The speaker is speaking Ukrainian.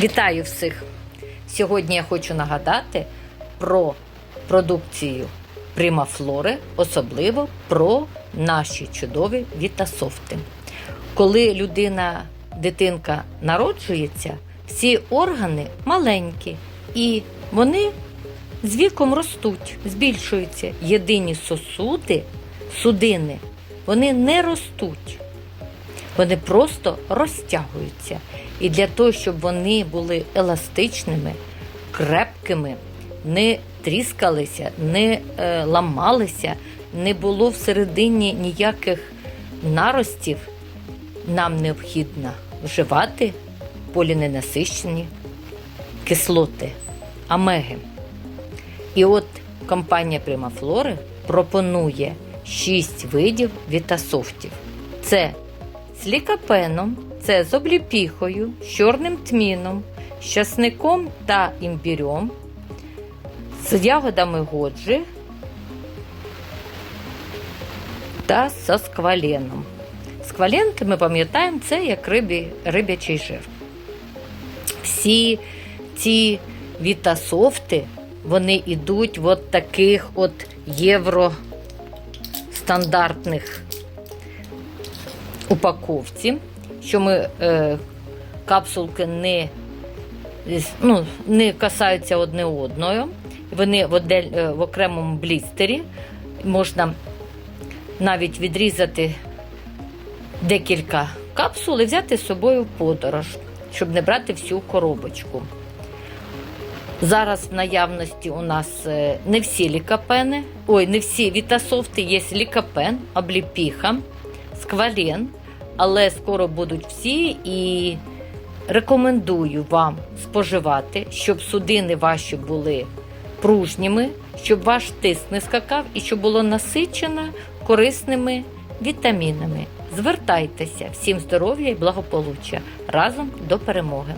Вітаю всіх! Сьогодні я хочу нагадати про продукцію Примафлори, особливо про наші чудові вітасофти. Коли людина, дитинка народжується, всі органи маленькі і вони з віком ростуть, збільшуються. Єдині сосуди, судини, вони не ростуть. Вони просто розтягуються. І для того, щоб вони були еластичними, крепкими, не тріскалися, не е, ламалися, не було всередині ніяких наростів, нам необхідно вживати поліненасищені кислоти, амеги. І от компанія Примафлори пропонує 6 видів вітасофтів. Це з лікапеном, це з обліпіхою, з чорним тміном, з часником та імбірем, з ягодами годжі та з скваленом. Скваленки, ми пам'ятаємо, це як рибі, рибячий жир. Всі ці вітасофти, вони йдуть в от таких от євростандартних упаковці, що ми е, капсулки не, ну, не касаються одне одною. Вони в, одель, е, в окремому блістері. Можна навіть відрізати декілька капсул і взяти з собою в подорож, щоб не брати всю коробочку. Зараз в наявності у нас е, не всі лікапени, ой, не всі вітасофти, є лікапен, обліпіха, сквален, але скоро будуть всі і рекомендую вам споживати, щоб судини ваші були пружніми, щоб ваш тиск не скакав і щоб було насичено корисними вітамінами. Звертайтеся, всім здоров'я і благополуччя разом до перемоги!